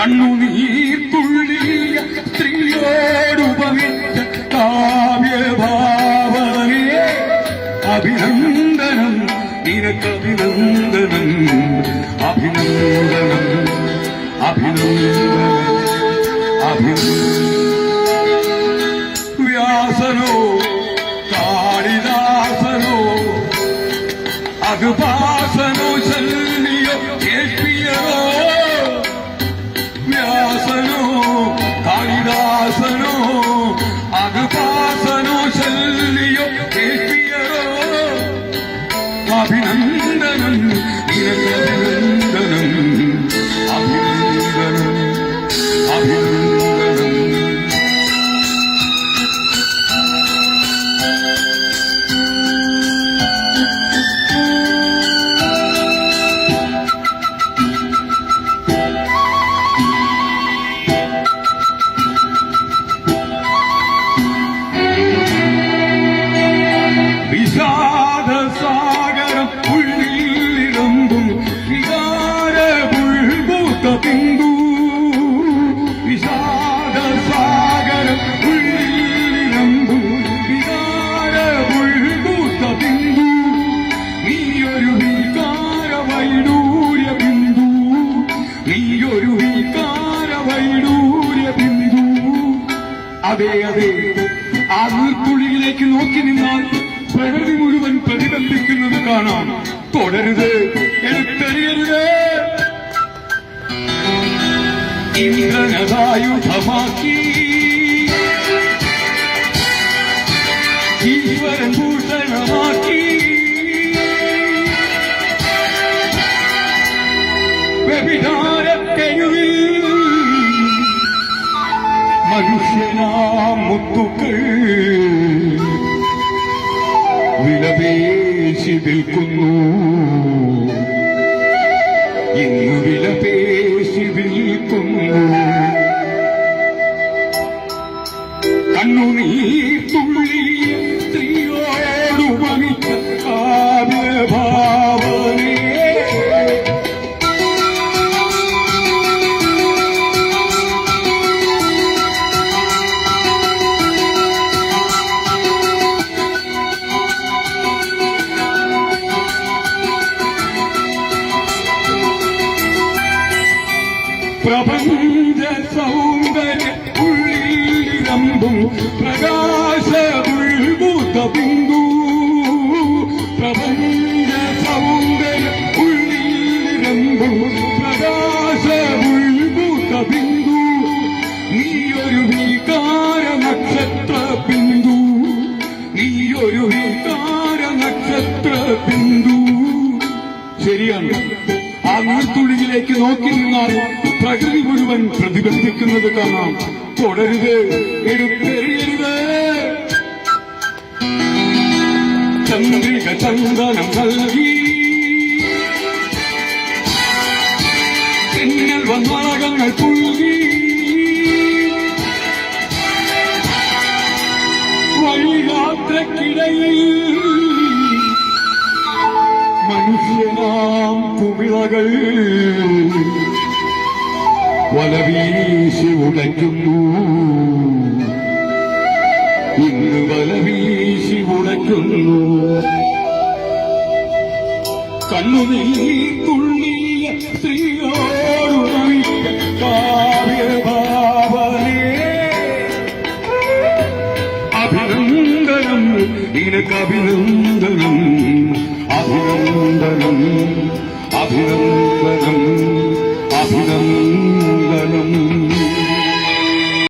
കണ്ണുനീർ തുള്ളിയ സ്ത്രീയോടുപമിച്ച കാവ്യഭാവനേ അഭിനന്ദനം നിനക്കഭിനന്ദനം അഭിനന്ദനം അഭിനന്ദനം അഭിനന്ദനം. അഭിനന്ദനം നീയൊരു വികാര വൈഡൂര്യ ബിന്ദു. അതെ അതെ. ആ നീർത്തുള്ളിയിലേക്ക് നോക്കി നിന്നാൽ പ്രകൃതി മുഴുവൻ പ്രതിബന്ധിക്കുന്നത് കാണാം. തുടരുത്. എടുത്തെറിയരുത്. ഇന്ദ്രനതായുധമാക്കി ഈശ്വരൻ വിലപേശി നിൽക്കുന്നു ഇന്ന് വിലപേശി വിൽക്കുന്നു കണ്ണുനീർ പ്രപഞ്ച സൗന്ദര്യ ഉള്ളിലിരമ്പും പ്രകാശ ഉൾഭൂത ബിന്ദു പ്രപഞ്ച സൗന്ദര്യ ഉള്ളിലിരമ്പും പ്രകാശ ഉൾഭൂത ബിന്ദു നീയൊരു വികാര നക്ഷത്ര ബിന്ദു നീയൊരു വികാര നക്ഷത്ര ബിന്ദു ശരിയാണ്. ആ നീർത്തുള്ളിയിലേക്ക് നോക്കി നിന്നാൽ പ്രകൃതി മുഴുവൻ പ്രതിബന്ധിക്കുന്നത് കാണാം. തുടരുത് എടുത്തെറിയരുത്. ചന്ദ്രിക ചന്ദനം നൽകി തെന്നൽ വന്നാകങ്ങൾ പുഴുകി. വഴിയാത്രക്കിടയിൽ മനുഷ്യനാം കുമിളകൾ വലവീശി ഉടയ്ക്കുന്നു ഇന്ന് വലവീശി ഉടയ്ക്കുന്നു കണ്ണുനീ തുള്ളിയ സ്ത്രീയോടുമായി കാവ്യഭാവനേ. അഭിനന്ദനം നിനക്ക് അഭിനന്ദനം അഭിനന്ദനം അഭിനന്ദനം